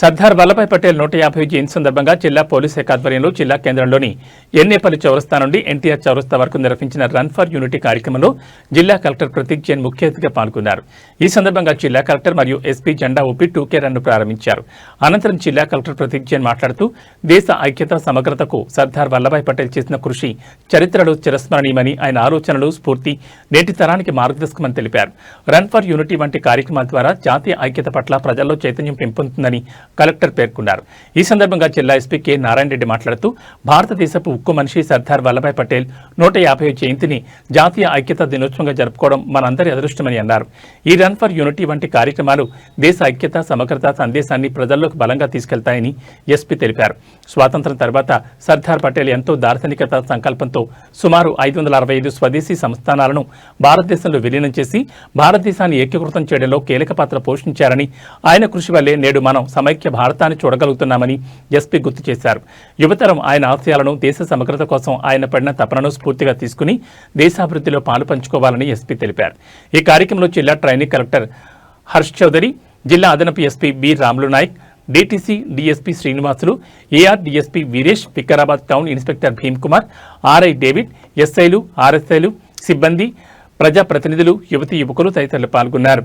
సర్దార్ వల్లభాయ్ పటేల్ నూట యాభై జయంతి సందర్భంగా జిల్లా పోలీస్ శాఖ ఆధ్వర్యంలో జిల్లా కేంద్రంలోని ఎన్నేపల్లి చౌరస్తా నుండి ఎన్టీఆర్ చౌరస్తా వరకు నిర్వహించిన రన్ ఫర్ యూనిటీ కార్యక్రమంలో జిల్లా కలెక్టర్ ప్రతీక్ జైన్ ముఖ్య అతిథిగా పాల్గొన్నారు. ఈ సందర్భంగా జిల్లా కలెక్టర్ మరియు ఎస్పీ జెండా ఊపి టూకే రన్ను ప్రారంభించారు. అనంతరం జిల్లా కలెక్టర్ ప్రతీక్ జైన్ మాట్లాడుతూ దేశ ఐక్యత సమగ్రతకు సర్దార్ వల్లభాయ్ పటేల్ చేసిన కృషి చరిత్రలో చిరస్మరణీయమని ఆయన ఆలోచనలు స్ఫూర్తి నేటి తరానికి మార్గదర్శకమని తెలిపారు. రన్ ఫర్ యూనిటీ వంటి కార్యక్రమాల ద్వారా జాతీయ ఐక్యత పట్ల ప్రజల్లో చైతన్యం పెంపొందుతుందని కలెక్టర్ పేర్కొన్నారు. ఈ సందర్భంగా జిల్లా ఎస్పీ కె నారాయణ రెడ్డి మాట్లాడుతూ భారతదేశపు ఉక్కు మనిషి సర్దార్ వల్లభాయ్ పటేల్ నూట యాభై జయంతిని జాతీయ ఐక్యత దినోత్సవంగా జరుపుకోవడం మనందరి అదృష్టమని అన్నారు. ఈ రన్ ఫర్ యూనిటీ వంటి కార్యక్రమాలు దేశ ఐక్యత సమగ్రత సందేశాన్ని ప్రజల్లోకి బలంగా తీసుకెళ్తాయని ఎస్పీ తెలిపారు. స్వాతంత్రం తర్వాత సర్దార్ పటేల్ ఎంతో దార్శనికత సంకల్పంతో సుమారు ఐదు వందల అరవై ఐదు స్వదేశీ సంస్థానాలను భారతదేశంలో విలీనం చేసి భారతదేశాన్ని ఏకీకృతం చేయడంలో కీలక పాత్ర పోషించారని ఆయన కృషి వల్లే నేడు మనం సమయ సమైక్య భారతాన్ని చూడగలుగుతున్నామని ఎస్పీ గుర్తు చేశారు. యువతరం ఆయన ఆశయాలను దేశ సమగ్రత కోసం ఆయన పడిన తపనను స్ఫూర్తిగా తీసుకుని దేశాభివృద్ధిలో పాలు పంచుకోవాలని ఎస్పీ తెలిపారు. ఈ కార్యక్రమంలో జిల్లా ట్రైనింగ్ కలెక్టర్ హర్ష్ చౌదరి జిల్లా అదనపు SP B Ramulu Naik DTC DSP Srinivasulu AR DSP Veeresh Vikarabad town inspector Bheem Kumar RI David ఎస్ఐలు ఆర్ఎస్ఐలు సిబ్బంది ప్రజాప్రతినిధులు యువతీ యువకులు తదితరులు పాల్గొన్నారు.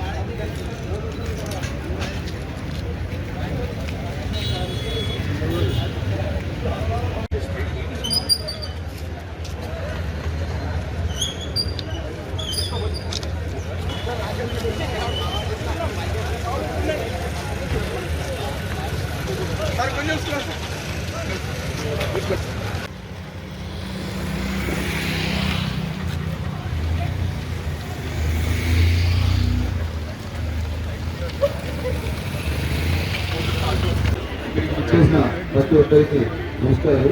చేసిన ప్రతి ఒక్కరికి నమస్కారాలు.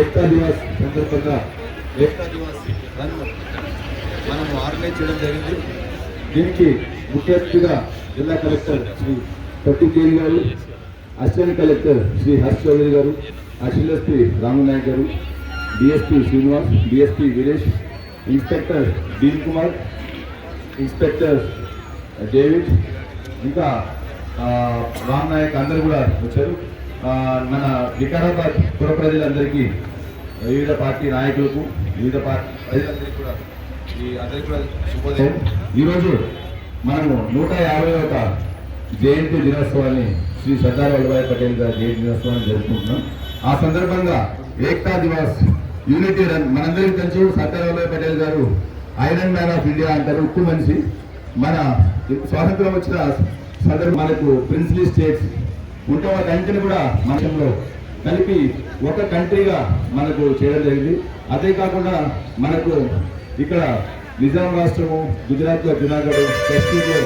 ఏక్తా దివాస్ సందర్భంగా ఏక్తా దివాస్ మనం ఆర్గనైజ్ చేయడం జరిగింది. దీనికి ముఖ్య అతిథిగా జిల్లా కలెక్టర్ శ్రీ పట్టి గారు అసిస్టెంట్ కలెక్టర్ శ్రీ హర్ష్ చౌదరి గారు అసిల్ రామనాయక్ గారు DSP Srinivas DSP Veeresh inspector Deen Kumar inspector David ఇంకా రామనాయక్ రామ్ నాయక్ అందరు కూడా వచ్చారు. మన వికారాబాద్ పుర ప్రజలందరికీ వివిధ పార్టీ నాయకులకు వివిధ పార్టీ ప్రజలందరికీ కూడా ఈ అందరికీ కూడా శుభోదయం. ఈరోజు మనము నూట యాభై ఒక జయంతి దినోత్సవాన్ని శ్రీ సర్దార్ వల్లభాయ్ పటేల్ గారి జయంతి దినోత్సవాన్ని జరుపుకుంటున్నాం. ఆ సందర్భంగా ఏక్తా దివాస్ యూనిటీ రన్ మనందరికీ తెలుసు సర్దార్ వల్లభాయ్ పటేల్ గారు ఐరన్ మ్యాన్ ఆఫ్ ఇండియా అంటారు ఉక్కు మనిషి. మన స్వాతంత్రం వచ్చిన సందర్భం మనకు ప్రిన్సిలీ స్టేట్స్ ఉంటే ఒక కంట్రీని కూడా మనలో కలిపి ఒక కంట్రీగా మనకు చేయడం జరిగింది. అదే కాకుండా మనకు ఇక్కడ నిజాం రాష్ట్రము గుజరాత్లో జునాగఢ్ కశ్మీర్లో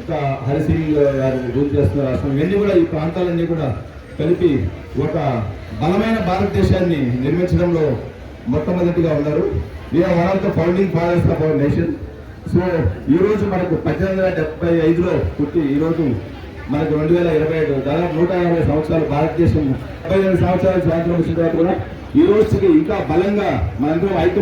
ఒక హరిసింగ్ గారు రూల్ చేస్తున్న రాష్ట్రం ఇవన్నీ కూడా ఈ ప్రాంతాలన్నీ కూడా కలిపి ఒక బలమైన భారతదేశాన్ని నిర్మించడంలో మొట్టమొదటిగా ఉన్నారు. We're one of the founding fathers of our nation so ఈ రోజు మనకు పద్దెనిమిది వందల డెబ్బై ఐదులో పుట్టి ఈ రోజు మనకు రెండు వేల ఇరవై ఐదు దాదాపు నూట యాభై సంవత్సరాలు భారతదేశం డెబ్బై ఐదు సంవత్సరాలు స్వాతంత్రం వచ్చిన తర్వాత కూడా ఈ రోజుకి ఇంకా బలంగా మనందరం ఐక్యం